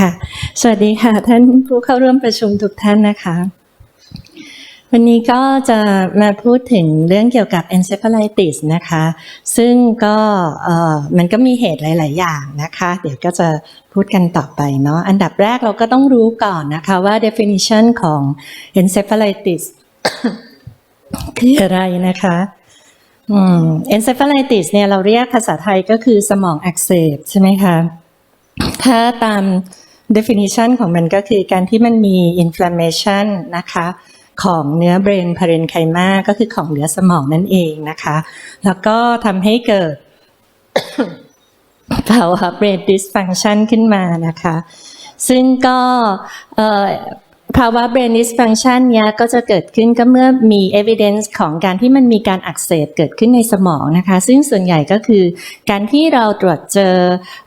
ค่ะ สวัสดีค่ะ ท่านผู้เข้าร่วมประชุมทุกท่านนะคะ วันนี้ก็จะมาพูดถึงเรื่องเกี่ยวกับ encephalitis นะคะ ซึ่งก็มันก็มีเหตุหลาย ๆ อย่างนะคะ เดี๋ยวก็จะพูดกันต่อไปเนาะ อันดับแรกเราก็ต้องรู้ก่อนนะคะว่า definition ของ encephalitis คืออะไรนะคะอืม encephalitis เนี่ยเราเรียกภาษาไทยก็คือสมองอักเสบใช่ไหมคะ ถ้าตาม definition ของมันก็คือการที่มันมี inflammation นะคะของเนื้อเบรนพาเรนไคมาก็คือของเนื้อสมองนั่นเองนะคะ แล้วก็ทำให้เกิดภาวะ brain dysfunction ขึ้นมานะคะ ซึ่งก็ ภาวะ brain dysfunction เนี้ยก็จะเกิดขึ้นก็เมื่อมี evidence ของการที่มันมีการอักเสบเกิดขึ้นในสมองนะคะ ซึ่งส่วนใหญ่ก็คือการที่เราตรวจเจอ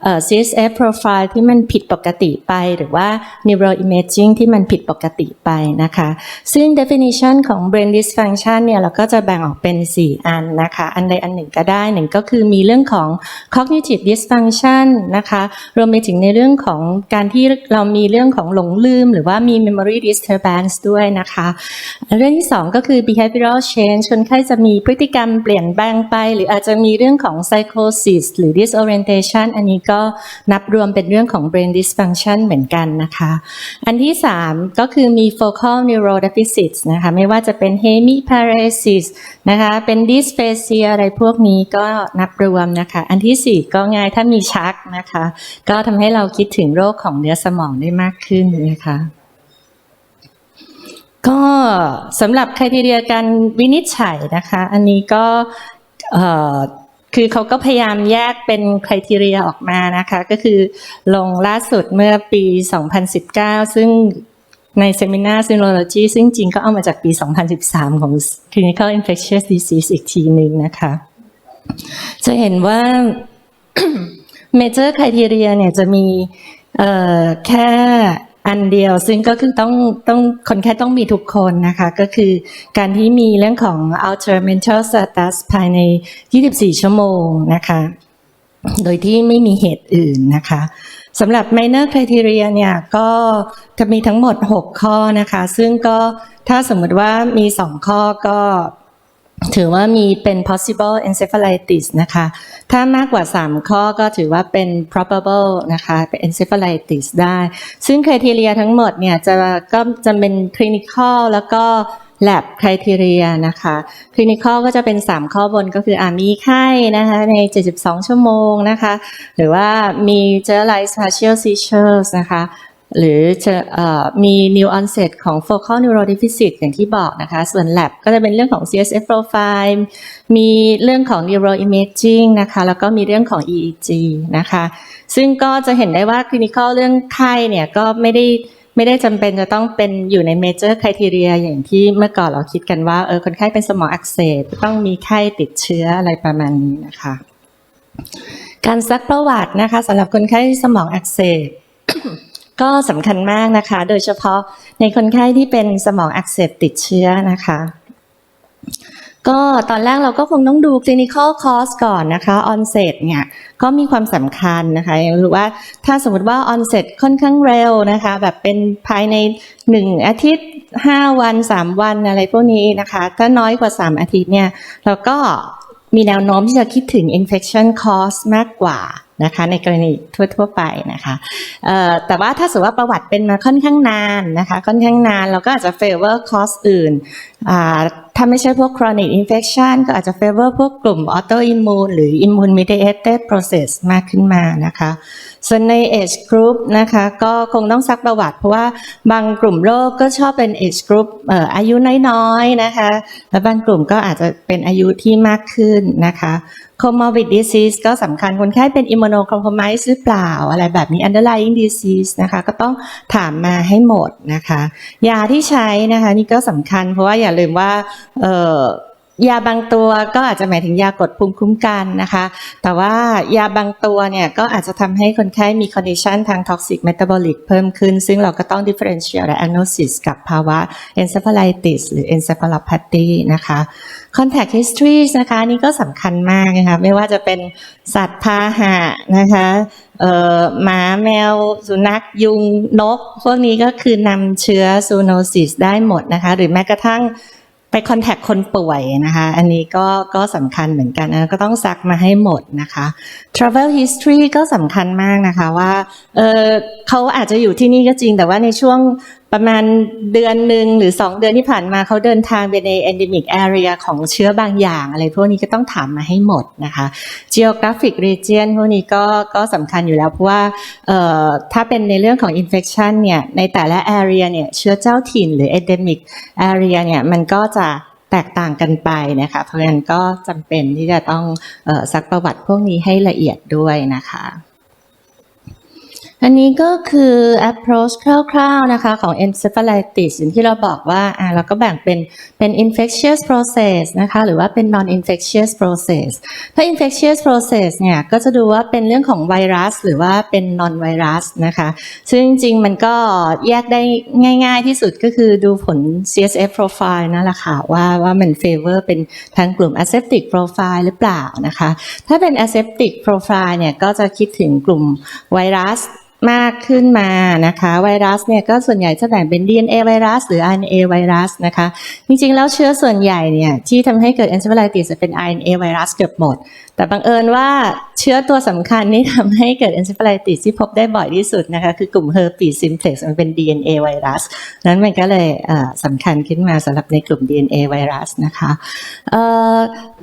เอ่อ CSF profile ที่มันผิดปกติไปหรือว่า neuroimaging ที่มันผิดปกติไปนะคะ ซึ่ง definition ของ brain dysfunction เนี่ยเราก็จะแบ่งออกเป็น 4 อันนะคะ อันใดอันหนึ่งก็ได้หนึ่งก็คือมีเรื่องของ cognitive dysfunction นะคะ รวมไปถึงในเรื่องของการที่เรามีเรื่องของหลงลืม หรือว่ามี memory disturbance ด้วยนะคะ เรื่องที่สองก็คือ behavioral change คนไข้จะมีพฤติกรรมเปลี่ยนแปลงไป หรืออาจจะมีเรื่องของ psychosis หรือ disorientation อันนี้ก็นับรวมเป็นเรื่องของ brain dysfunction เหมือนกันนะคะ อันที่สามก็คือมี focal neurodeficits นะคะ ไม่ว่าจะเป็น hemiparesis นะคะ เป็น dysphasia อะไรพวกนี้ก็นับรวมนะคะ อันที่สี่ก็ง่ายถ้ามีชักนะคะ ก็ทำให้เราคิดถึงโรคของเนื้อสมองได้มากขึ้นนะคะ ก็สำหรับค r i ทีเรียการวินิจฉัยนะคะ อันนี้ก็คือเขาก็พยายามแยกเป็นค r i ทีเรียออกมานะคะ ก็คือลงล่าสุดเมื่อปี 2019 ซึ่งในเซมินาซิโนโลจีซึ่งจริงก็เอามาจากปี 2013 ของ Clinical Infectious Disease อีกทีหนึ่งนะคะ จะเห็นว่า Major Criteria เนี่ยจะมีแค่ อันเดียวซึ่งก็คือต้องต้องคนแค่ต้องมีทุกคนนะคะ ก็คือการที่มีเรื่องของ Outer Mental Status ภายใน 24 ชั่วโมงนะคะ โดยที่ไม่มีเหตุอื่นนะคะสำหรับ minor criteria เนี่ยก็จะมีทั้งหมด 6 ข้อนะคะ ซึ่งก็ถ้าสมมติว่ามี 2 ข้อก็ ถือว่ามีเป็น possible encephalitis นะคะ ถ้ามากกว่า 3 ข้อก็ถือว่าเป็น probable นะคะเป็น encephalitis ได้ ซึ่ง criteria ทั้งหมดเนี่ยจะก็จะเป็น clinical แล้วก็ lab criteria นะคะ clinical ก็จะเป็น 3 ข้อบนก็คืออ่ามีไข้นะคะใน 72 ชั่วโมงนะคะ หรือว่ามี generalized partial seizures นะคะ หรือจะอมี new onset ของ focal neurodeficit อย่างที่บอกนะคะ ส่วน lab ก็จะเป็นเรื่องของ CSF profile มีเรื่องของ neuroimaging นะคะ แล้วก็มีเรื่องของ EEG นะคะ ซึ่งก็จะเห็นได้ว่า clinical เรื่องไข้เนี่ยก็ไม่ได้ไม่ได้จำเป็นจะต้องเป็นอยู่ใน major criteria อย่างที่เมื่อก่อนเราคิดกันว่าเออคนไข้เป็นสมองอักเสบต้องมีไข้ติดเชื้ออะไรประมาณนี้นะคะ การซักประวัตินะคะสำหรับคนไข้สมองอักเสบ ก็สำคัญมากนะคะ โดยเฉพาะในคนไข้ที่เป็นสมองอักเสบติดเชื้อนะคะ ก็ตอนแรกเราก็คงต้องดู clinical cause ก่อนนะคะ onset เนี่ยก็มีความสำคัญนะคะหรือว่าถ้าสมมติว่า onset ค่อนข้างเร็วนะคะ แบบเป็นภายใน 1 อาทิตย์ 5 วัน 3 วันอะไรพวกนี้นะคะ ถ้าน้อยกว่า 3 อาทิตย์เนี่ยเราก็มีแนวโน้มที่จะคิดถึง infection cause มากกว่า นะคะในกรณีทั่ว ๆ ไปนะคะแต่ว่าถ้าสมมติว่าประวัติเป็นมาค่อนข้างนานนะคะค่อนข้างนานเราก็อาจจะ favor cause อื่นอ่าถ้าไม่ใช่พวก chronic infection ก็อาจจะ favor พวกกลุ่ม autoimmune หรือ immune mediated process มากขึ้นมานะคะ ส่วนใน age group นะคะก็คงต้องซักประวัติ เพราะว่าบางกลุ่มโรคก็ชอบเป็น age group เอ่ออายุน้อยๆนะคะและบางกลุ่มก็อาจจะเป็นอายุที่มากขึ้นนะคะ comorbid disease ก็สำคัญคนไข้เป็น immunocompromised หรือเปล่า อะไรแบบนี้ underlying disease นะคะ ก็ต้องถามมาให้หมดนะคะ ยาที่ใช้นะคะ นี่ก็สำคัญเพราะว่าอย่าลืมว่าเอ่อ ยาบางตัวก็อาจจะหมายถึงยากดภูมิคุ้มกันนะคะ แต่ว่ายาบางตัวเนี่ยก็อาจจะทำให้คนไข้มี condition ทาง toxic metabolic เพิ่มขึ้น ซึ่งเราก็ต้อง differentiate diagnosis กับภาวะ encephalitis หรือ encephalopathy นะคะ contact history นะคะนนี่ก็สำคัญมากนะคะไม่ว่าจะเป็นสัตว์พาหะนะคะเอ่อหมาแมว สุนัขยุงนก พวกนี้ก็คือนำเชื้อซูโนซิสได้หมดนะคะ หรือแม้กระทั่ง ไปคอนแทคคนป่วยนะคะ อันนี้ก็ก็สำคัญเหมือนกันนะก็ต้องซักมาให้หมดนะคะ travel history ก็สำคัญมากนะคะว่าเออเขาอาจจะอยู่ที่นี่ก็จริง แต่ว่าในช่วง ประมาณเดือนหนึ่งหรือ 2 เดือนที่ผ่านมาเขาเดินทางไปใน endemic area ของเชื้อบางอย่าง อะไรพวกนี้ก็ต้องถามมาให้หมดนะคะ geographic region พวกนี้ก็ก็สำคัญอยู่แล้ว เพราะว่าถ้าเป็นในเรื่องของ infection เนี่ยในแต่ละ area เนี่ยเชื้อเจ้าถิ่นหรือ endemic area เนี่ยมันก็จะแตกต่างกันไปนะคะ เพราะฉะนั้นก็จำเป็นที่จะต้องออซักประวัติพวกนี้ให้ละเอียดด้วยนะคะ อันนี้ก็คือ approach คร่าวๆนะคะของ encephalitis อย่างที่เราบอกว่าอ่าเราก็แบ่งเป็นเป็น infectious process นะคะหรือว่าเป็น non infectious process ถ้า infectious process เนี่ยก็จะดูว่าเป็นเรื่องของไวรัส หรือว่าเป็น non ไวรัสนะคะซึ่งจริงๆมันก็แยกได้ง่ายๆที่สุดก็คือดูผล CSF profile นั่นแหละค่ะว่าว่ามัน favor เป็นทางกลุ่ม aseptic profile หรือเปล่านะคะถ้าเป็น aseptic profile เนี่ยก็จะคิดถึงกลุ่มไวรัส มากขึ้นมานะคะ ไวรัสเนี่ยก็ส่วนใหญ่จะแบ่งเป็น DNA ไวรัส หรือ RNA ไวรัสนะคะ จริงๆ แล้วเชื้อส่วนใหญ่เนี่ยที่ทำให้เกิด encephalitis จะเป็น RNA ไวรัสเกือบหมด แต่บังเอิญว่าเชื้อตัวสำคัญที่ทำให้เกิด encephalitis ที่พบได้บ่อยที่สุดนะคะ คือกลุ่ม herpes simplex มันเป็น DNA ไวรัส นั้นมันก็เลยสำคัญขึ้นมาสำหรับในกลุ่ม DNA ไวรัสนะคะ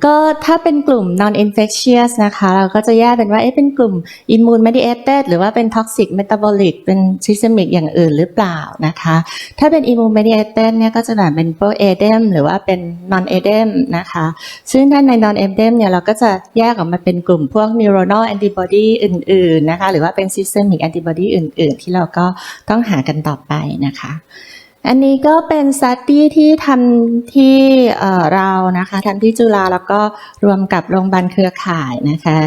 ก็ถ้าเป็นกลุ่ม non infectious นะคะ เราก็จะแยกเป็นว่าเอ๊ะเป็นกลุ่ม immune mediated หรือว่าเป็น toxic เมตาบอลิกเป็นซิสเตมิกอย่างอื่นหรือเปล่านะคะ ถ้าเป็นอิมูมเปเนียตินเนี่ยก็จะแบ่งเป็นโปรเอเดมหรือว่าเป็นนอนเอเดมนะคะ ซึ่งถ้าในนอนเอเดมเนี่ยเราก็จะแยกออกมาเป็นกลุ่มพวกนิโรนอลแอนติบอดีอื่นๆนะคะ หรือว่าเป็นซิสเตมิกแอนติบอดีอื่น ๆ ที่เราก็ต้องหากันต่อไปนะคะ อันนี้ก็เป็นสต u d y ที่ทำที่เรานะคะทำที่จุฬาแล้วก็รวมกับโรงพยาบาลเครือข่ายนะคะ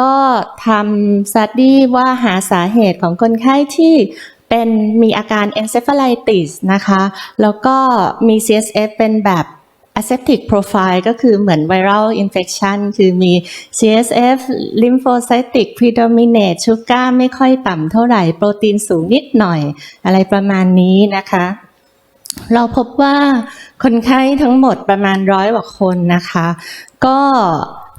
ก็ทำสต u d y ว่าหาสาเหตุของคนไข้ที่เป็นมีอาการ encephalitis นะคะ แล้วก็มี CSF เป็นแบบ aseptic profile ก็คือเหมือน viral infection คือมี CSF lymphocytic predominate sugar ไม่ค่อยต่ำเท่าไหร่ โปรตีนสูงนิดหน่อย อะไรประมาณนี้นะคะ เราพบว่าคนไข้ทั้งหมดประมาณร้อยกว่าคนนะคะ ก็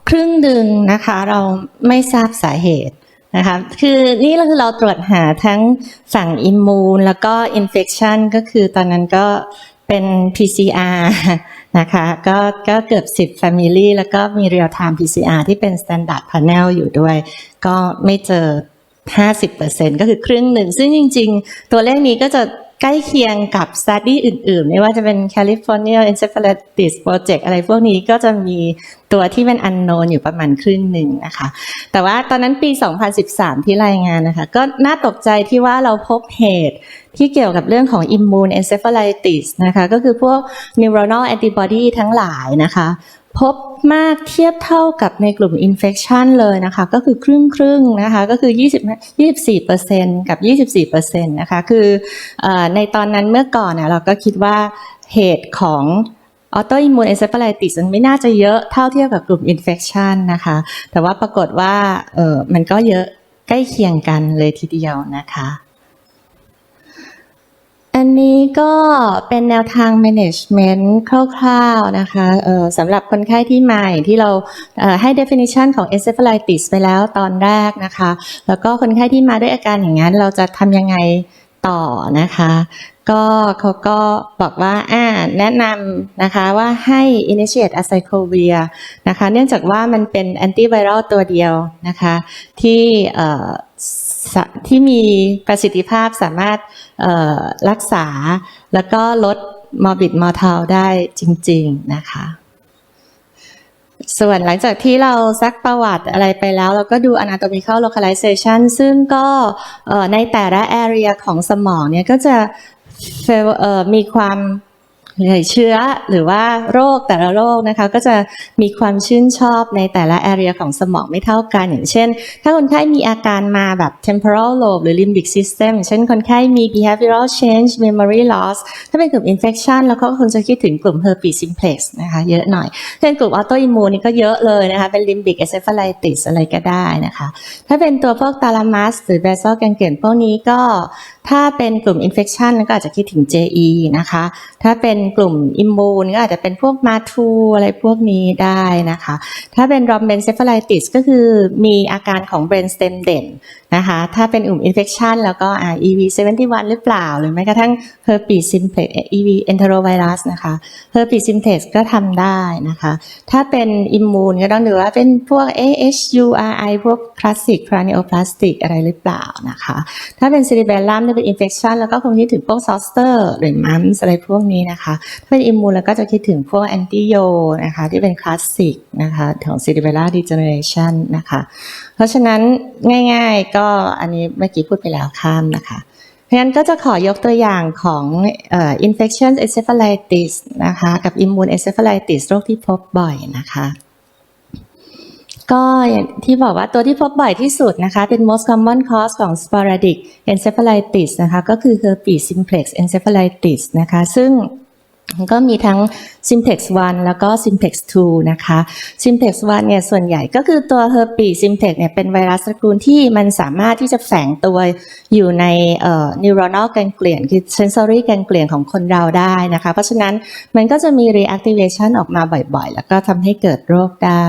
ครึ่งหนึ่งนะคะเราไม่ทราบสาเหตุนะคะคือนี่เราคือเราตรวจหาทั้งฝั่งอิมมูนแล้วก็อินเฟ t ชันก็คือตอนนั้นก็เป็น PCR นะคะก็ก็เกือบ 10 Family แล้วก็มี Real Time PCR ที่เป็น Standard Panel อยู่ด้วย ก็ไม่เจอ 50%ก็คือครึ่งหนึ่ง ซึ่งจริง ๆ ตัวเลขนี้ก็จะ ใกล้เคียงกับ study อื่นๆ ไม่ว่าจะเป็น California Encephalitis Project อะไรพวกนี้ก็จะมีตัวที่เป็น unknown อยู่ประมาณครึ่งหนึ่งนะคะ แต่ว่าตอนนั้นปี 2013 ที่รายงานนะคะ ก็น่าตกใจที่ว่าเราพบเหตุที่เกี่ยวกับเรื่องของ immune encephalitis นะคะ ก็คือพวก neuronal antibody ทั้งหลายนะคะ พบ มากเทียบเท่ากับในกลุ่ม infection เลยนะคะ ก็คือครึ่งครึ่งนะคะ ก็คือ 20 24%กับ 24%นะคะ คืออในตอนนั้นเมื่อก่อนเนี่ยเราก็คิดว่าเหตุของออโตอิมมูนเอนเซฟ l i ติสมันไม่น่าจะเยอะเท่าเทียบกับกลุ่มอินเฟ t ชันนะคะ แต่ว่าปรากฏว่าเออมันก็เยอะใกล้เคียงกันเลยทีเดียวนะคะ อันนี้ก็เป็นแนวทาง management คร่าวๆนะคะสำหรับคนไข้ที่ใหม่ที่เราให้ definition ของ encephalitis ไปแล้วตอนแรกนะคะ แล้วก็คนไข้ที่มาด้วยอาการอย่างนั้น เราจะทำยังไงต่อนะคะ ก็เขาก็บอกว่าอ่าแนะนำนะคะว่าให้ initiate acyclovir นะคะ เนื่องจากว่ามันเป็น antiviral ตัวเดียวนะคะ ที่ส ที่มีประสิทธิภาพสามารถรักษา แล้วก็ลด morbid mortal ได้จริง ๆ นะคะ ส่วนหลังจากที่เราซักประวัติอะไรไปแล้ว เราก็ดู anatomical localization ซึ่งก็ในแต่ละ area ของสมองเนี่ยก็จะมีความ เชื้อหรือว่าโรคแต่ละโรคนะคะก็จะมีความชื่นชอบในแต่ละ area ของสมองไม่เท่ากัน อย่างเช่น ถ้าคนไข้มีอาการมาแบบ temporal lobe หรือ limbic system เช่นคนไข้มี behavioral change memory loss ถ้าเป็นกลุ่ม infection แล้วก็คงจะคิดถึงกลุ่ม herpes simplex นะคะเยอะหน่อยเป็นกลุ่ม autoimmune นี่ก็เยอะเลยนะคะเป็น limbic encephalitis อะไรก็ได้นะคะ ถ้าเป็นตัวพวก thalamus หรือ basal ganglion พวกนี้ก็ถ้าเป็นกลุ่ม infection ก็อาจจะคิดถึง JE นะคะ ถ้าเป็นกลุ่มอิมมูนก็อาจจะเป็นพวกมาทูอะไรพวกนี้ได้นะคะ ถ้าเป็นรอมเบนเซฟไลติสก็คือมีอาการของ brain stem เด่น นะคะถ้าเป็นกลุ่ม infection แล้วก็อ่า EV71 หรือเปล่า หรือแม้กระทั่ง herpes simplex EV enterovirus นะคะ herpes simplex ก็ทำได้นะคะ ถ้าเป็น immune ก็ต้องดูว่าเป็นพวก AHURI พวก classic cranioplastic อะไรหรือเปล่านะคะ ถ้าเป็น cerebellum จะเป็น infection แล้วก็คงคิดถึงพวก zoster หรือ mumps อะไรพวกนี้นะคะ ถ้าเป็น immune แล้วก็จะคิดถึงพวก antio นะคะที่เป็น classic นะคะของ cerebellar degeneration นะคะ เพราะฉะนั้นง่ายๆก็็อันนี้เมื่อกี้พูดไปแล้วข้ามนะคะเพราะฉะนั้นก็จะขอยกตัวอย่างของเอ่อ infection encephalitis นะคะกับ immune encephalitis โรคที่พบบ่อยนะคะก็ที่บอกว่าตัวที่พบบ่อยที่สุดนะคะ เป็น most common cause ของ sporadic encephalitis นะคะ ก็คือ herpes simplex encephalitis นะคะ ซึ่ง ก็มีทั้ง simplex 1 แล้วก็ simplex 2 นะคะ simplex 1 เนี่ยส่วนใหญ่ก็คือตัว herpes simplex เนี่ยเป็นไวรัสตระกูลที่มันสามารถที่จะแฝงตัวอยู่ในเอ่อ neuronal ganglion คือ sensory ganglion ของคนเราได้นะคะ เพราะฉะนั้นมันก็จะมี reactivation ออกมาบ่อยๆ แล้วก็ทำให้เกิดโรคได้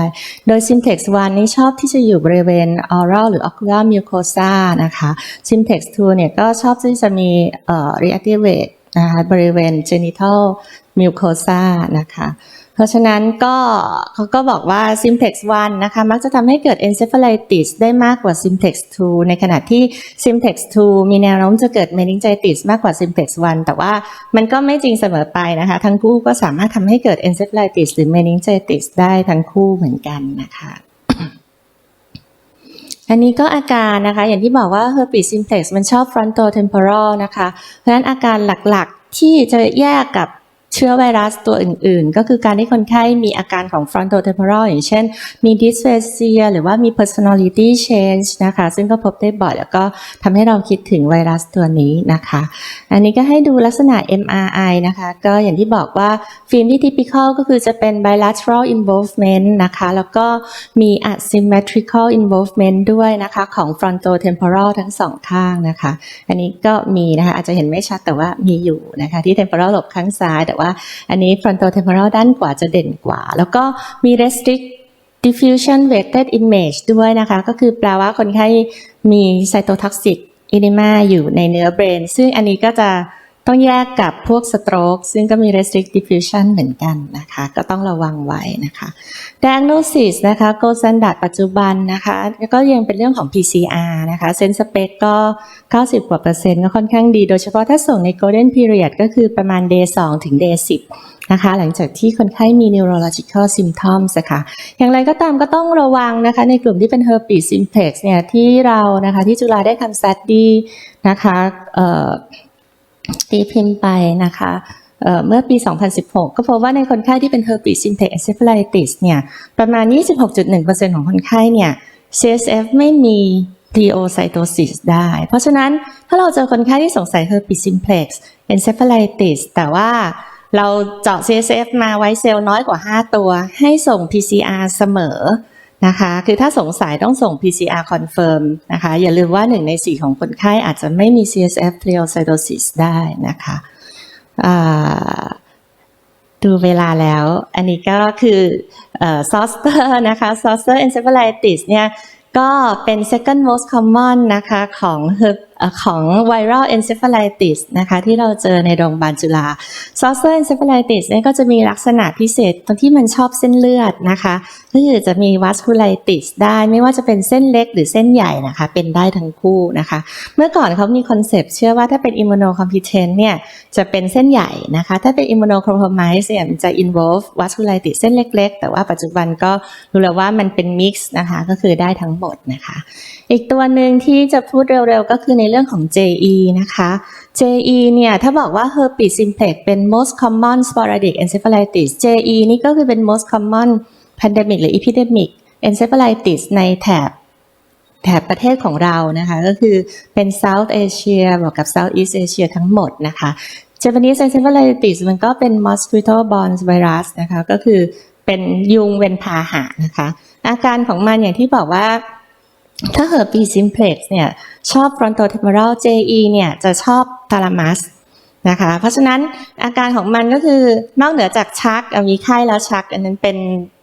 โดย simplex 1 นี่ชอบที่จะอยู่บริเวณ oral หรือ ocular mucosa นะคะ simplex 2 เนี่ยก็ชอบที่จะมีเอ่อ reactivate นะคะบริเวณ genital mucosa นะคะเพราะฉะนั้นก็เขาก็บอกว่า simplex 1 นะคะ มักจะทำให้เกิด encephalitis ได้มากกว่า simplex 2 ในขณะที่ simplex 2 มีแนวโน้มจะเกิด meningitis มากกว่า simplex 1 แต่ว่ามันก็ไม่จริงเสมอไปนะคะ ทั้งคู่ก็สามารถทำให้เกิด encephalitis หรือ meningitis ได้ทั้งคู่เหมือนกันนะคะ อันนี้ก็อาการนะคะ อย่างที่บอกว่า herpes simplex มันชอบ frontotemporal นะคะ เพราะฉะนั้นอาการหลักๆที่จะแยกกับ เชื้อไวรัสตัวอื่นๆ ก็คือการที่คนไข้มีอาการของ frontotemporal อย่างเช่น มี dysphasia หรือว่ามี personality change นะคะ ซึ่งก็พบได้บ่อยแล้วก็ทำให้เราคิดถึงไวรัสตัวนี้นะคะ อันนี้ก็ให้ดูลักษณะ MRI นะคะ ก็อย่างที่บอกว่าฟิล์มที่ typical ก็คือจะเป็น bilateral involvement นะคะ แล้วก็มี asymmetrical involvement ด้วยนะคะของ frontotemporal ทั้งสองข้างนะคะ อันนี้ก็มีนะคะอาจจะเห็นไม่ชัดแต่ว่ามีอยู่นะคะที่ temporal lobe ข้างซ้ายแต่ว่าอันนี้ frontotemporal ด้านขวาจะเด่นกว่า แล้วก็มี restrict diffusion weighted image ด้วยนะคะ ก็คือแปลว่าคนไข้มี cytotoxic edema อยู่ในเนื้อเบรน ซึ่งอันนี้ก็จะ ต้องแยกกับพวกสโตรกซึ่งก็มี restrict diffusion เหมือนกันนะคะ ก็ต้องระวังไว้นะคะ diagnosis นะคะ gold standard ปัจจุบันนะคะก็ยังเป็นเรื่องของ PCR นะคะเซนสเปกก็ 90 กว่าเปอร์เซ็นต์ก็ค่อนข้างดี โดยเฉพาะถ้าส่งใน golden period ก็คือประมาณ day 2 ถึง day 10นะคะหลังจากที่คนไข้มี neurological symptoms นะคะอย่างไรก็ตามก็ต้องระวังนะคะในกลุ่มที่เป็น herpes simplex เนี่ยที่เรานะคะที่จุฬาได้ทำ study นะคะ ตีพิมพ์ไปนะคะเเมื่อปี 2016 ก็พบว่าในคนไข้ที่เป็น herpes simplex encephalitis เนี่ย ประมาณ 26.1%ของคนไข้เนี่ย CSF ไม่มี gliocytosis ได้ เพราะฉะนั้นถ้าเราเจอคนไข้ที่สงสัย herpes simplex encephalitis แต่ว่าเราเจาะ CSF มาไว้เซลล์น้อยกว่า 5 ตัว ให้ส่ง PCR เสมอ นะคะ คือถ้าสงสัยต้องส่ง PCR confirm นะคะ อย่าลืมว่า1ใน4ของคนไข้อาจจะไม่มี CSF pleocytosis ได้นะคะดูเวลาแล้ว อันนี้ก็คือซอสเตอร์นะคะซอสเตอร์ encephalitis เนี่ยก็เป็น second most common นะคะของ herp ของ viral encephalitis นะคะที่เราเจอในโรงพยาบาลจุฬาซอสเตอร์ encephalitis เนี่ยก็จะมีลักษณะพิเศษตรงที่มันชอบเส้นเลือดนะคะก็คือจะมี vasculitis ได้ไม่ว่าจะเป็นเส้นเล็กหรือเส้นใหญ่นะคะเป็นได้ทั้งคู่นะคะ เมื่อก่อนเขามีคอนเซปต์เชื่อว่าถ้าเป็น immunocompetent เนี่ยจะเป็นเส้นใหญ่นะคะถ้าเป็น immunocompromised เนี่ยจะ involve vasculitis เส้นเล็ก ๆ แต่ว่าปัจจุบันก็รู้แล้วว่ามันเป็น mix นะคะก็คือได้ทั้งหมดนะคะ อีกตัวหนึ่งที่จะพูดเร็วๆก็คือในเรื่องของ JE นะคะ JE เนี่ย ถ้าบอกว่า herpes simplex เป็น most common sporadic encephalitis JE นี่ก็คือเป็น most common pandemic หรือ epidemic encephalitis ในแถบแถบประเทศของเรานะคะ ก็คือเป็น South Asia บวกกับ Southeast Asia ทั้งหมดนะคะ Japanese encephalitis มันก็เป็น mosquito borne virus นะคะ ก็คือเป็นยุงเป็นพาหะนะคะ อาการของมันอย่างที่บอกว่า ถ้าเกิดปีซิมเพล็กซ์เนี่ยชอบฟอนโตเทมเบรล JE เนี่ยจะชอบตาลามัส นะคะ เพราะฉะนั้นอาการของมันก็คือนอกเหนือจากชักมีไข้แล้วชัก อันนั้นเป็น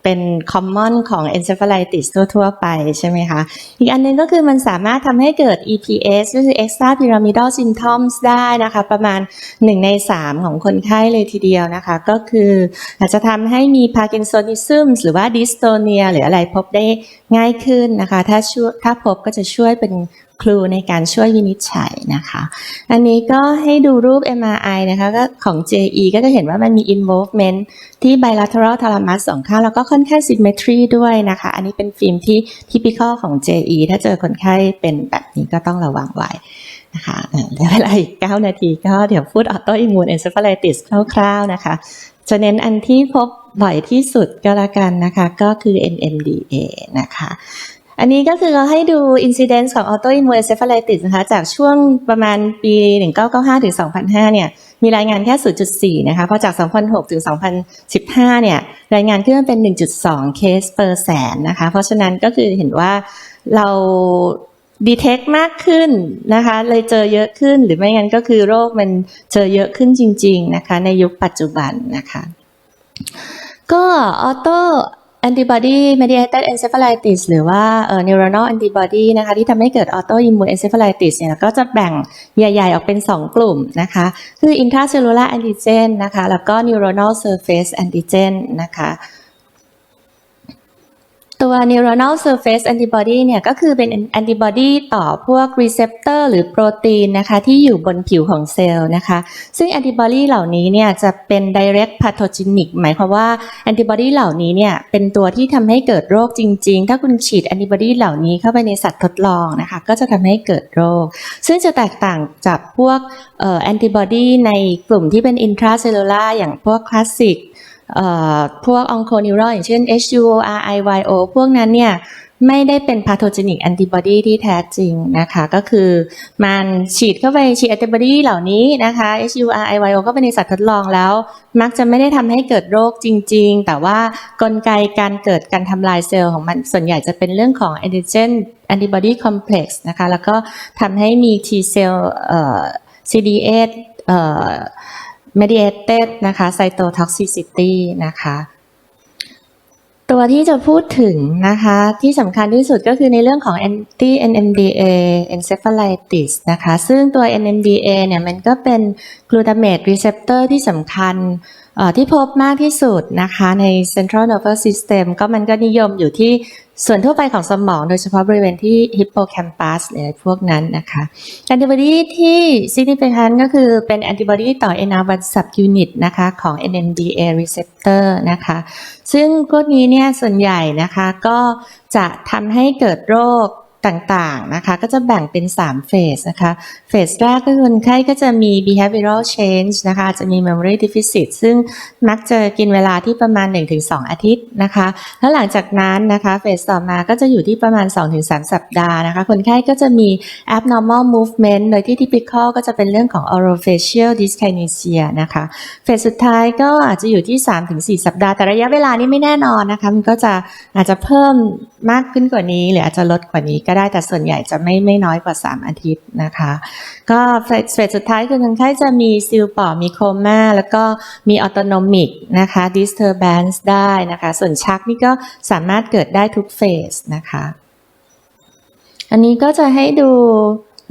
เป็น common ของ encephalitis ทั่ว ๆ ไปใช่ไหมคะ อีกอันหนึงก็คือมันสามารถทำให้เกิด EPS ก็คือ extra pyramidal symptoms ได้นะคะ ประมาณ 1 ใน 3 ของคนไข้เลยทีเดียวนะคะ ก็คืออาจจะทำให้มี Parkinsonism หรือว่า dystonia หรืออะไรพบได้ง่ายขึ้นนะคะ ถ้าช่วยถ้าพบก็จะช่วยเป็น ครูในการช่วยวินิจฉัยนะคะ อันนี้ก็ให้ดูรูป MRI นะคะก็ของ JE ก็จะเห็นว่ามันมี involvement ที่ bilateral thalamus สองข้างแล้วก็ค่อนข้าง symmetry ด้วยนะคะ อันนี้เป็นฟิล์มที่ typical ของ JE ถ้าเจอคนไข้เป็นแบบนี้ก็ต้องระวังไว้นะคะเหลือเวลาอีก 9 นาทีก็เดี๋ยวพูด autoimmune encephalitis คร่าว ๆ นะคะ จะเน้นอันที่พบบ่อยที่สุดก็แล้วกันนะคะ ก็คือ NMDA นะคะ อันนี้ก็คือเราให้ดู incidence ของ autoimmune encephalitis นะคะ จากช่วงประมาณปี 1995 ถึง 2005 เนี่ย มีรายงานแค่ 0.4 นะคะ พอจาก 2006 ถึง 2015 เนี่ย รายงานขึ้นมเป็น 1.2 เคส per แสนนะคะ เพราะฉะนั้นก็คือเห็นว่าเรา detect มากขึ้นนะคะ เลยเจอเยอะขึ้น หรือไม่งั้นก็คือโรคมันเจอเยอะขึ้นจริง ๆ นะคะ ในยุคปัจจุบันนะคะ ก็ auto antibody mediated encephalitis หรือว่าเอ่อ neuronal antibody นะคะที่ทำให้เกิด autoimmune encephalitis เนี่ยก็จะแบ่งใหญ่ ๆ ออกเป็น 2 กลุ่มนะคะคือ intracellular antigen นะคะแล้วก็ neuronal surface antigen นะคะ ตัว neuronal surface antibody เนี่ยก็คือเป็น antibody ต่อพวก receptor หรือโปรตีนนะคะที่อยู่บนผิวของเซลล์นะคะ ซึ่ง antibody เหล่านี้เนี่ยจะเป็น direct pathogenic หมายความว่า antibody เหล่านี้เนี่ยเป็นตัวที่ทำให้เกิดโรคจริง ๆ ถ้าคุณฉีด antibody เหล่านี้เข้าไปในสัตว์ทดลองนะคะก็จะทำให้เกิดโรค ซึ่งจะแตกต่างจากพวกเอ่อ antibody ในกลุ่มที่เป็น intracellular อย่างพวก classic พวกองโคนิวรออย่างเช่น HUO RIYO พวกนั้นเนี่ยไม่ได้เป็น pathogenic antibody ที่แท้จริงนะคะ ก็คือมันฉีดเข้าไปฉีด antibody เหล่านี้นะคะ HUO RIYO ก็ไปในสัตว์ทดลองแล้ว มักจะไม่ได้ทำให้เกิดโรคจริง ๆ แต่ว่ากลไกการเกิดการทำลายเซลล์ของมันส่วนใหญ่จะเป็นเรื่องของ antigen antibody complex นะคะ แล้วก็ทำให้มี T cell เอ่อ CD8 mediated นะคะ cytotoxicity นะคะ ตัวที่จะพูดถึงนะคะ ที่สำคัญที่สุดก็คือในเรื่องของ anti NMDA encephalitis นะคะ ซึ่งตัว NMDA เนี่ยมันก็เป็น glutamate receptor ที่สำคัญที่พบมากที่สุดนะคะใน central nervous system ก็มันก็นิยมอยู่ที่ ส่วนทั่วไปของสมองโดยเฉพาะบริเวณที่ฮิปโปแคมปัสหรืออะไรพวกนั้นนะคะแอนติบอดีที่ significant ก็คือเป็นแอนติบอดีต่อ NR1 subunit นะคะของ NMDA receptor นะคะ ซึ่งพวกนี้เนี่ยส่วนใหญ่นะคะก็จะทำให้เกิดโรค ต่างๆนะคะก็จะแบ่งเป็น3เฟสนะคะเฟสแรกก็คือคนไข้ก็จะมี behavioral change นะคะจจะมี memory deficit ซึ่งมักจะกินเวลาที่ประมาณ 1-2 อาทิตย์นะคะแล้วหลังจากนั้นนะคะเฟสต่อมาก็จะอยู่ที่ประมาณ 2-3 สัปดาห์นะคะคนไข้ก็จะมี abnormal movement โดยที่ typical ก็จะเป็นเรื่องของ orofacial dyskinesia นะคะเฟสสุดท้ายก็อาจจะอยู่ที่ 3-4 สัปดาห์แต่ระยะเวลานี้ไม่แน่นอนนะคะมันก็จะอาจจะเพิ่มมากขึ้นกว่านี้ หรืออาจจะลดกว่านี้ก็ได้แต่ส่วนใหญ่จะไม่ไม่น้อยกว่า 3 อาทิตย์นะคะ ก็เฟสสุดท้ายคือคนไข้จะมีซิลปอดมีโคม่าแล้วก็มีออโตโนมิกนะคะ disturbance ได้นะคะ ส่วนชักนี่ก็สามารถเกิดได้ทุกเฟสนะคะ อันนี้ก็จะให้ดู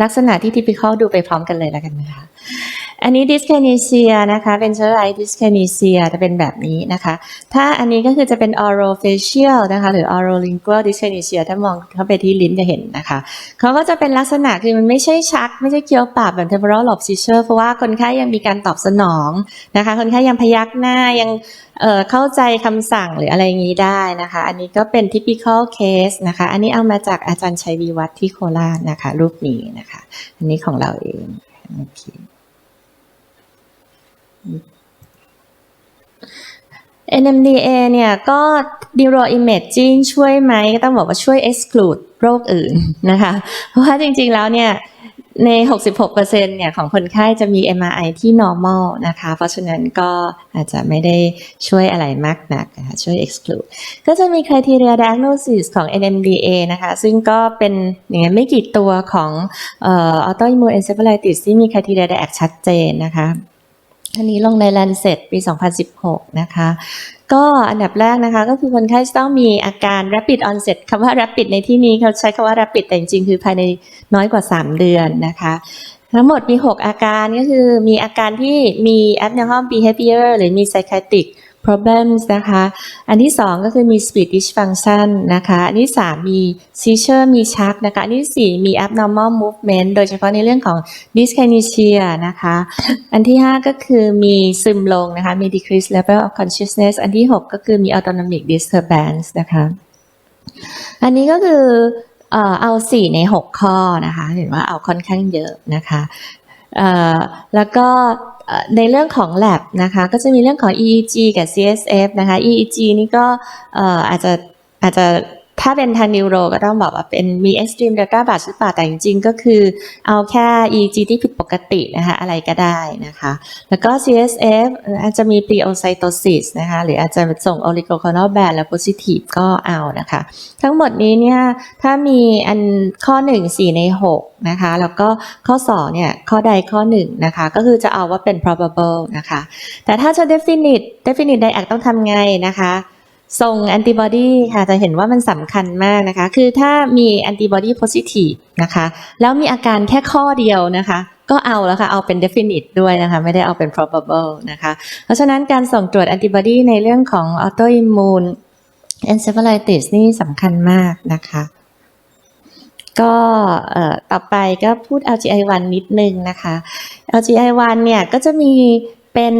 ลักษณะที่ typical ดูไปพร้อมกันเลยแล้วกันนะคะ อันนี้ dyskinesia นะคะ ventral dyskinesia จะเป็นแบบนี้นะคะ ถ้าอันนี้ก็คือจะเป็น orofacial นะคะหรือ orolingual dyskinesia ถ้ามองเข้าไปที่ลิ้นจะเห็นนะคะเขาก็จะเป็นลักษณะคือมันไม่ใช่ชัก ไม่ใช่เคี้ยวปากแบบ temporal lobe seizure เพราะว่าคนไข้ยังมีการตอบสนองนะคะ คนไข้ยังพยักหน้ายังเเข้าใจคำสั่งหรืออะไรอย่างนี้ได้นะคะ อันนี้ก็เป็น typical case นะคะ อันนี้เอามาจากอาจารย์ชัยวีวัฒน์ที่โคราชนะคะ รูปนี้นะคะ อันนี้ของเราเองโอเค NMDA เนี่ยก็ neuroimaging ช่วยไหมก็ต้องบอกว่าช่วย exclude โรคอื่นนะคะ เพราะว่าจริงๆแล้วเนี่ยใน 66%เนี่ยของคนไข้จะมี MRI ที่ normal นะคะ เพราะฉะนั้นก็อาจจะไม่ได้ช่วยอะไรมากนักนะคะช่วย exclude ก็จะมี criteria diagnosis ของ NMDA นะคะ ซึ่งก็เป็นอย่างเงี้ยไม่กี่ตัวของออ autoimmune encephalitis ที่มี criteria diag ชัดเจนนะคะ อันนี้ลงใน Lancet ปี 2016 นะคะ ก็อันดับแรกนะคะก็คือคนไข้ต้องมีอาการ rapid onset คำว่า rapid ในที่นี้เขาใช้คำว่า rapid แต่จริงๆ คือภายในน้อยกว่า 3 เดือนนะคะ ทั้งหมดมี 6 อาการก็คือมีอาการที่มี abnormal behavior หรือมี psychiatric problems นะคะ อันที่ 2 ก็คือมี speech dysfunction นะคะ อันที่ 3 มี seizure มีชักนะคะ อันที่ 4 มี abnormal movement โดยเฉพาะในเรื่องของ dyskinesia นะคะ อันที่ 5 ก็คือมีซึมลงนะคะ มี decreased level of consciousness อันที่ 6 ก็คือมี autonomic disturbance นะคะ อันนี้ก็คือเอ่อเอา4ใน6ข้อนะคะ เห็นว่าเอาค่อนข้างเยอะนะคะ แล้วก็ในเรื่องของ lab นะคะก็จะมีเรื่องของ EEG กับ CSF นะคะ EEG นี่ก็อาจจะอาจจะ ถ้าเป็นทางนิวโรก็ต้องบอกว่าเป็นมี extreme delta batch หรือเปล่าแต่จริงๆ ก็คือเอาแค่ EG ที่ผิดปกตินะคะอะไรก็ได้นะคะ แล้วก็ CSF อาจจะมี pleocytosis นะคะ หรืออาจจะส่ง oligoconal band แล้ว positive ก็เอานะคะ ทั้งหมดนี้เนี่ย ถ้ามีอันข้อ 1 4 ใน 6 นะคะ แล้วก็ข้อ 2 เนี่ย ข้อใดข้อ 1 นะคะ ก็คือจะเอาว่าเป็น probable นะคะ แต่ถ้าจะ definite definite diag ต้องทำไงนะคะ ส่งแอนติบอดีค่ะจะเห็นว่ามันสำคัญมากนะคะ คือถ้ามีแอนติบอดีโพซิทีฟนะคะ แล้วมีอาการแค่ข้อเดียวนะคะ ก็เอาแล้วค่ะ เอาเป็น definite ด้วยนะคะ ไม่ได้เอาเป็น probable นะคะ เพราะฉะนั้นการส่งตรวจแอนติบอดีในเรื่องของ autoimmune encephalitis นี่สำคัญมากนะคะ ก็ต่อไปก็พูด LGI1 นิดนึงนะคะ LGI1 เนี่ยก็จะมีเป็น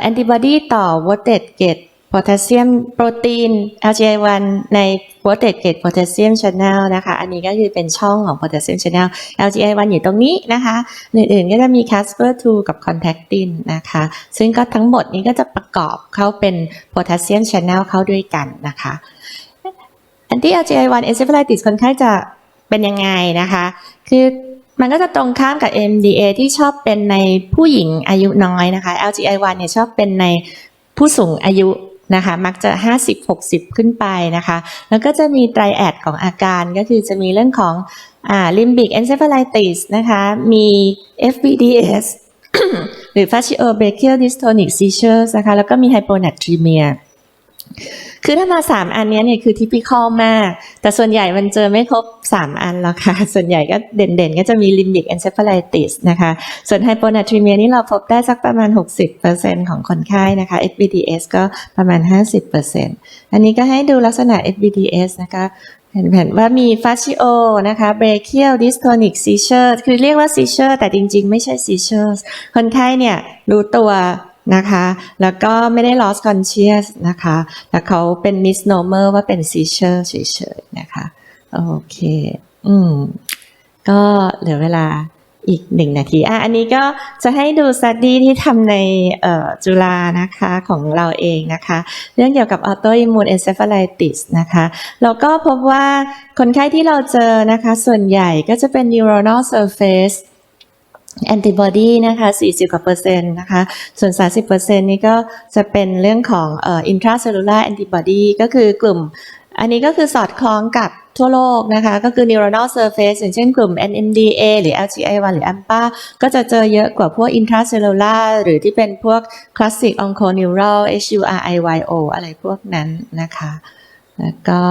แอนติบอดีต่อ voltage gate potassium โปรตีน LGI1 ใน voltage gate potassium channel นะคะ อันนี้ก็คือเป็นช่องของ potassium channel LGI1 อยู่ตรงนี้นะคะอื่นๆก็จะมี Casper2 กับ Contactin นะคะ ซึ่งก็ทั้งหมดนี้ก็จะประกอบเข้าเป็น potassium channel เข้าด้วยกันนะคะ anti LGI1 encephalitis คนไข้จะเป็นยังไงนะคะ คือมันก็จะตรงข้ามกับ MDA ที่ชอบเป็นในผู้หญิงอายุน้อยนะคะ LGI1 เนี่ยชอบเป็นในผู้สูงอายุ นะคะ มักจะ 50-60 ขึ้นไปนะคะ แล้วก็จะมีไตรแอดของอาการก็คือจะมีเรื่องของอ่า limbic encephalitis นะคะ มี FBDS หรือ faciobrachial dystonic seizures นะคะ แล้วก็มี hyponatremia คือถ้ามาสามอันนี้เนี่ยคือทิพิคอลมาก แต่ส่วนใหญ่มันเจอไม่ครบสามอันหรอกค่ะ ส่วนใหญ่ก็เด่นๆ ก็จะมี limbic encephalitis นะคะ ส่วน hyponatremia นี่เราพบได้สักประมาณ 60%ของคนไข้นะคะ FBDS ก็ประมาณ 50%อันนี้ก็ให้ดูลักษณะ FBDS นะคะเห็นแผ่นว่ามี fascio นะคะ brachial dystonic seizure คือเรียกว่า seizure แต่จริงๆ ไม่ใช่ seizures คนไข้เนี่ยรู้ตัว นะคะ แล้วก็ไม่ได้ lost conscious นะคะแล้วเขาเป็น misnomer ว่าเป็น seizure เฉยๆนะคะ โอเค อืม ก็เหลือเวลาอีกหนึ่งนาที อะ อันนี้ก็จะให้ดู study ที่ทำในเอ่อจุฬานะคะของเราเองนะคะ เรื่องเกี่ยวกับ autoimmune encephalitis นะคะแล้วก็พบว่าคนไข้ที่เราเจอนะคะ ส่วนใหญ่ก็จะเป็น neuronal surface antibody นะคะ 40กว่าเปอร์เซ็นต์นะคะ ส่วน 30เปอร์เซ็นต์นี่ก็จะเป็นเรื่องของเอ่อ intracellular antibody ก็คือกลุ่ม อันนี้ก็คือสอดคล้องกับทั่วโลกนะคะ ก็คือ neuronal surface อย่างเช่นกลุ่ม NMDA หรือ LGI1 หรือ AMPA ก็จะเจอเยอะกว่าพวก intracellular หรือที่เป็นพวก classic onconeural HURIYO อะไรพวกนั้นนะคะ แล้วก็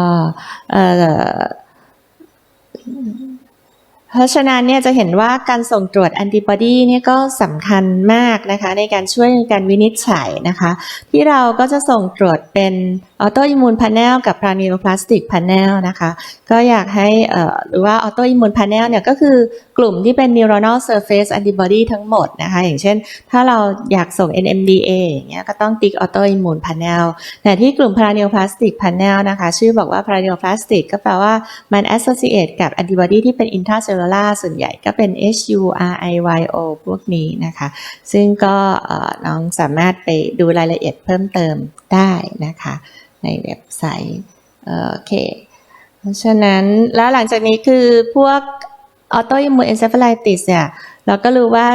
เพราะฉะนั้นเนี่ยจะเห็นว่าการส่งตรวจแอนติบอดีเนี่ยก็สำคัญมากนะคะในการช่วยในการวินิจฉัยนะคะ ที่เราก็จะส่งตรวจเป็น ออโตอิมูนพาเนลกับพานิโอพลาสติกพาเนลนะคะ ก็อยากให้หรือว่าออโตอิมูนพาเนลเนี่ยก็คือกลุ่มที่เป็น neuronal surface antibody ทั้งหมดนะคะ อย่างเช่น ถ้าเราอยากส่ง NMDA อย่างเงี้ยก็ต้องติ๊กออโตอิมูนพาเนลแต่ที่กลุ่ม paraneoplastic panel นะคะ ชื่อบอกว่า paraneoplastic ก็แปลว่ามัน associate กับ antibody ที่เป็น intracellular ส่วนใหญ่ก็เป็น HURIYO พวกนี้นะคะ ซึ่งก็น้องสามารถไปดูรายละเอียดเพิ่มเติมได้นะคะ ในเว็บไซต์เอ่อโอเค เพราะฉะนั้นแล้วหลังจากนี้คือพวก autoimmune encephalitis เนี่ยเราก็รู้ว่า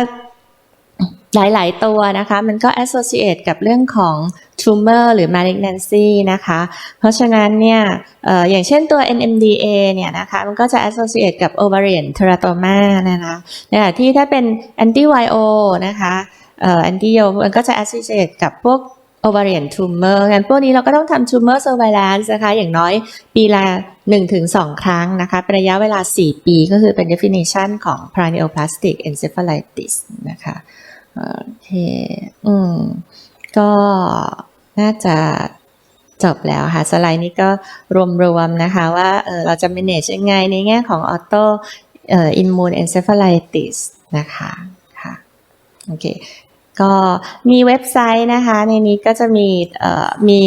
หลายๆ ตัวนะคะ มันก็ associate กับเรื่องของ tumor หรือ malignancy นะคะ เพราะฉะนั้นเนี่ยอออย่างเช่นตัว NMDA เนี่ยนะคะ มันก็จะ associate กับ ovarian teratoma นะคะในขณะที่ถ้าเป็น anti-YO นะคะ anti-YO มันก็จะ associate กับพวก ovarian tumor งั้นพวกนี้เราก็ต้องทำ tumor surveillance นะคะ อย่างน้อยปีละ1-2 ครั้งนะคะ เป็นระยะเวลา 4 ปีก็คือเป็น definition ของ paraneoplastic encephalitis นะคะ โอเค อืม ก็น่าจะจบแล้วค่ะ สไลด์นี้ก็รวมๆนะคะ ว่าเเราจะ manage ยังไงในแง่ของ auto เอ่อ immune encephalitis นะคะ ค่ะ โอเค ก็มีเว็บไซต์นะคะ ในนี้ก็จะมีมี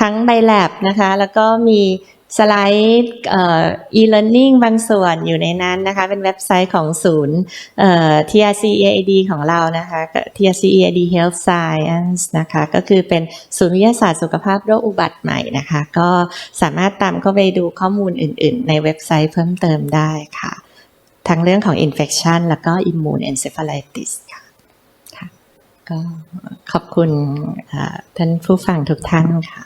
ทั้งใบแลบนะคะ แล้วก็มีสไลด์ e-learning บางส่วนอยู่ในนั้นนะคะ เป็นเว็บไซต์ของศูนย์ TRC EAD ของเรานะคะ TRC EAD Health Science นะคะ ก็คือเป็นศูนย์วิทยาศาสตร์สุขภาพโรคอุบัติใหม่นะคะ ก็สามารถตามเข้าไปดูข้อมูลอื่นๆ ในเว็บไซต์เพิ่มเติมได้ค่ะ ทั้งเรื่องของ infection แล้วก็ immune encephalitis ก็ขอบคุณท่านผู้ฟังทุกท่านค่ะ